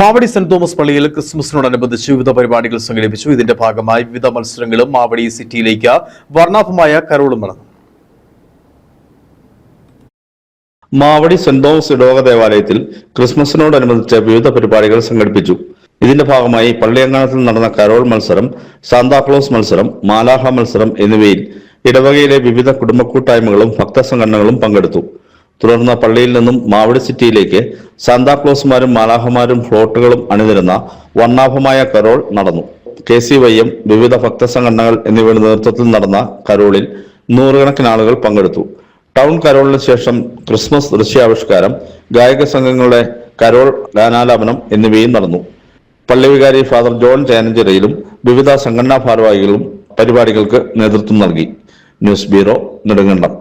Mavadi saint Thomas പള്ളിയിൽ ക്രിസ്മസിനോടനുബന്ധിച്ച് വിവിധ പരിപാടികൾ സംഘടിപ്പിച്ചു. ഇതിന്റെ ഭാഗമായി വിവിധ മത്സരങ്ങളും മാവടി സിറ്റിയിലേക്ക് വർണാഭമായ കരോളും നടന്നു. മാവടി സെന്റ് തോമസ് ഇടവക ദേവാലയത്തിൽ ക്രിസ്മസിനോടനുബന്ധിച്ച് വിവിധ പരിപാടികൾ സംഘടിപ്പിച്ചു. ഇതിന്റെ ഭാഗമായി പള്ളിയങ്ങാനത്തിൽ നടന്ന കരോൾ മത്സരം സാന്താക്ലോസ് മത്സരം മാലാഹ മത്സരം എന്നിവയിൽ ഇടവകയിലെ വിവിധ കുടുംബ കൂട്ടായ്മകളും ഭക്തസംഘടനകളും പങ്കെടുത്തു. തുടർന്ന് പള്ളിയിൽ നിന്നും മാവടി സിറ്റിയിലേക്ക് സാന്താക്ലോസുമാരും മാലാഹമാരും ഫ്ലോട്ടുകളും അണിനിരുന്ന വർണാഭമായ കരോൾ നടന്നു. കെ സി വൈ എം വിവിധ ഭക്തസംഘടനകൾ എന്നിവയുടെ നേതൃത്വത്തിൽ നടന്ന കരോളിൽ നൂറുകണക്കിന് ആളുകൾ പങ്കെടുത്തു. ടൗൺ കരോളിന് ശേഷം ക്രിസ്മസ് ദൃശ്യാവിഷ്കാരം ഗായക സംഘങ്ങളുടെ കരോൾ ഗാനാലാപനം എന്നിവയും നടന്നു. പള്ളിവികാരി ഫാദർ ജോൺ ചേനഞ്ചിറയിലും വിവിധ സംഘടനാ ഭാരവാഹികളും പരിപാടികൾക്ക് നേതൃത്വം നൽകി. News bureau Nedumkandam.